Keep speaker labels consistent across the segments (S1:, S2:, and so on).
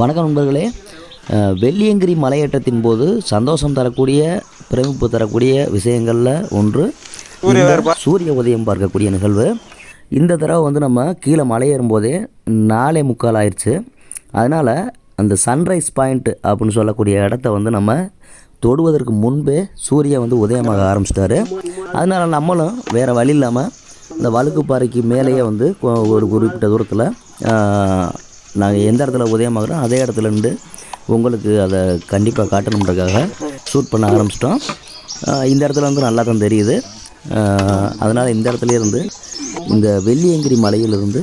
S1: வணக்கம் நண்பர்களே. வெள்ளியங்கிரி மலையேற்றத்தின் போது சந்தோஷம் தரக்கூடிய பிரமிப்பு தரக்கூடிய விஷயங்களில் ஒன்று சூரிய உதயம் பார்க்கக்கூடிய நிகழ்வு. இந்த தடவை வந்து நம்ம கீழே மலையேறும் போதே நாலே முக்கால் ஆயிடுச்சு அதனால் அந்த சன்ரைஸ் பாயிண்ட் அப்படின்னு சொல்லக்கூடிய இடத்த வந்து நம்ம தொடுவதற்கு முன்பே சூரியன் வந்து உதயமாக ஆரம்பிச்சிட்டாரு. அதனால் நம்மளும் வேறு வழி இல்லாமல் இந்த வழுக்குப்பாறைக்கு மேலேயே வந்து ஒரு குறிப்பிட்ட தூரத்தில் நாங்கள் எந்த இடத்துல உதயமாகிறோம் அதே இடத்துல இருந்து உங்களுக்கு அதை கண்டிப்பாக காட்டணுன்றதுக்காக ஷூட் பண்ண ஆரம்பிச்சிட்டோம். இந்த இடத்துல வந்து நல்லா தான் தெரியுது. அதனால் இந்த இடத்துல இருந்து இந்த வெள்ளியங்கிரி மலையிலிருந்து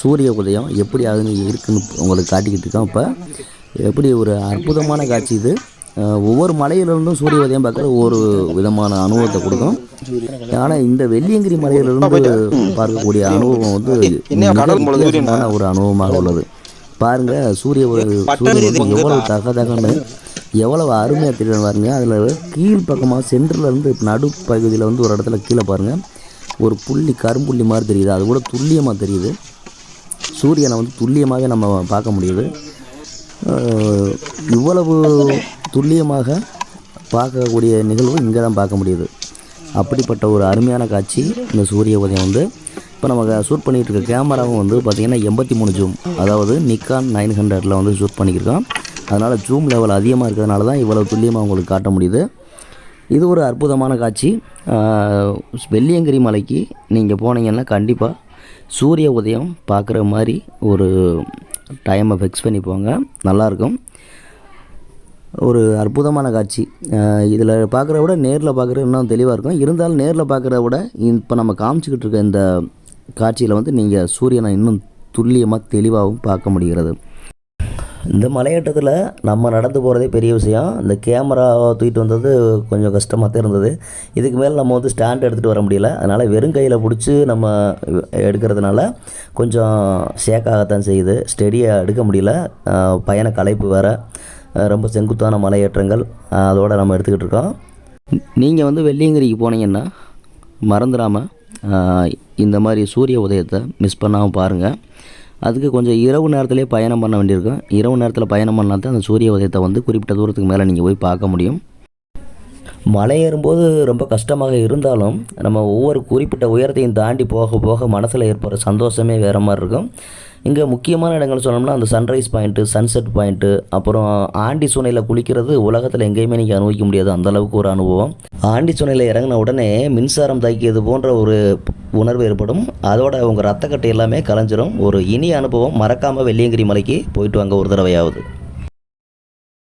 S1: சூரிய உதயம் எப்படி ஆகுன்னு இருக்குன்னு உங்களுக்கு காட்டிக்கிட்டு இருக்கோம். இப்போ எப்படி ஒரு அற்புதமான காட்சி இது. ஒவ்வொரு மலையிலிருந்தும் சூரிய உதயம் பார்க்குற ஒவ்வொரு விதமான அனுபவத்தை கொடுக்கும். ஆனால் இந்த வெள்ளியங்கிரி மலையிலிருந்து பார்க்கக்கூடிய அனுபவம் வந்து வித்தியாசமான ஒரு அனுபவமாக உள்ளது. பாருங்க சூரிய சூரியன் எவ்வளவு தகதகன்னு எவ்வளவு அருமையாக தெரியும் பாருங்க. அதில் கீழ் பக்கமாக சென்டரில் இருந்து நடுப்பகுதியில் வந்து ஒரு இடத்துல கீழே பாருங்க. ஒரு புள்ளி கரும்புள்ளி மாதிரி தெரியுது. அது கூட துல்லியமாக தெரியுது. சூரியனை வந்து துல்லியமாக நம்ம பார்க்க முடியுது. இவ்வளவு துல்லியமாக பார்க்கக்கூடிய நிகழ்வு இங்கே தான் பார்க்க முடியுது. அப்படிப்பட்ட ஒரு அருமையான காட்சி இந்த சூரிய உதயம் வந்து. இப்போ நம்ம ஷூட் பண்ணிகிட்டு இருக்க கேமராவும் வந்து பார்த்திங்கன்னா எண்பத்தி மூணு ஜூம் அதாவது நிக்கான் நைன் ஹண்ட்ரடில் வந்து ஷூட் பண்ணியிருக்கோம் அதனால் ஜூம் லெவல் அதிகமாக இருக்கிறதுனால தான் இவ்வளோ துல்லியமாக உங்களுக்கு காட்ட முடியுது. இது ஒரு அற்புதமான காட்சி. வெள்ளியங்கிரி மலைக்கு நீங்கள் போனீங்கன்னா கண்டிப்பாக சூரிய உதயம் பார்க்குற மாதிரி ஒரு டைமை ஃபிக்ஸ் பண்ணி போங்க நல்லாயிருக்கும் ஒரு அற்புதமான காட்சி. இதில் பார்க்குறத விட நேரில் பார்க்குறது இன்னும் தெளிவாக இருக்கும். இருந்தாலும் நேரில் பார்க்குறத விட இப்போ நம்ம காமிச்சிக்கிட்டு இருக்க இந்த காட்சியில் வந்து நீங்கள் சூரியனை இன்னும் துல்லியமாக தெளிவாகவும் பார்க்க முடிகிறது. இந்த மலையேற்றத்தில் நம்ம நடந்து போகிறதே பெரிய விஷயம். இந்த கேமரா தூக்கிட்டு வந்தது கொஞ்சம் கஷ்டமாக தான் இருந்தது. இதுக்கு மேலே நம்ம வந்து ஸ்டாண்ட் எடுத்துகிட்டு வர முடியல. அதனால் வெறும் கையில் பிடிச்சி நம்ம எடுக்கிறதுனால கொஞ்சம் ஷேக்காகத்தான் செய்யுது. ஸ்டெடியாக எடுக்க முடியல. பயண கலைப்பு வேறு. ரொம்ப செங்குத்தான மலையேற்றங்கள் அதோடு நம்ம எடுத்துக்கிட்டு இருக்கோம். நீங்கள் வந்து வெள்ளியங்கிரிக்கு போனீங்கன்னா மறந்துடாமல் இந்த மாதிரி சூரிய உதயத்தை மிஸ் பண்ணாமல் பாருங்கள் அதுக்கு கொஞ்சம் இரவு நேரத்திலே பயணம் பண்ண வேண்டியிருக்கும். இரவு நேரத்தில் பயணம் பண்ணால் தான் அந்த சூரிய உதயத்தை வந்து குறிப்பிட்ட தூரத்துக்கு மேலே நீங்கள் போய் பார்க்க முடியும். மலை ஏறும்போது ரொம்ப கஷ்டமாக இருந்தாலும் நம்ம ஒவ்வொரு குறிப்பிட்ட உயரத்தையும் தாண்டி போக போக மனசில் ஏற்படுற சந்தோஷமே வேறு மாதிரி இருக்கும். இங்கே முக்கியமான இடங்கள் சொன்னோம்னா அந்த சன்ரைஸ் பாயிண்ட்டு சன்செட் பாயிண்ட்டு அப்புறம் ஆண்டி சுனையில் குளிக்கிறது உலகத்தில் எங்கேயுமே நீங்கள் அனுபவிக்க முடியாது. அந்த அளவுக்கு ஒரு அனுபவம். ஆண்டி சுனையில் இறங்கின உடனே மின்சாரம் தாக்கியது போன்ற ஒரு உணர்வு ஏற்படும். அதோட உங்கள் ரத்தக்கட்டை எல்லாமே கலைஞ்சிரும். ஒரு இனிய அனுபவம். மறக்காமல் வெள்ளியங்கிரி மலைக்கு போயிட்டு வாங்க ஒரு தடவையாவது.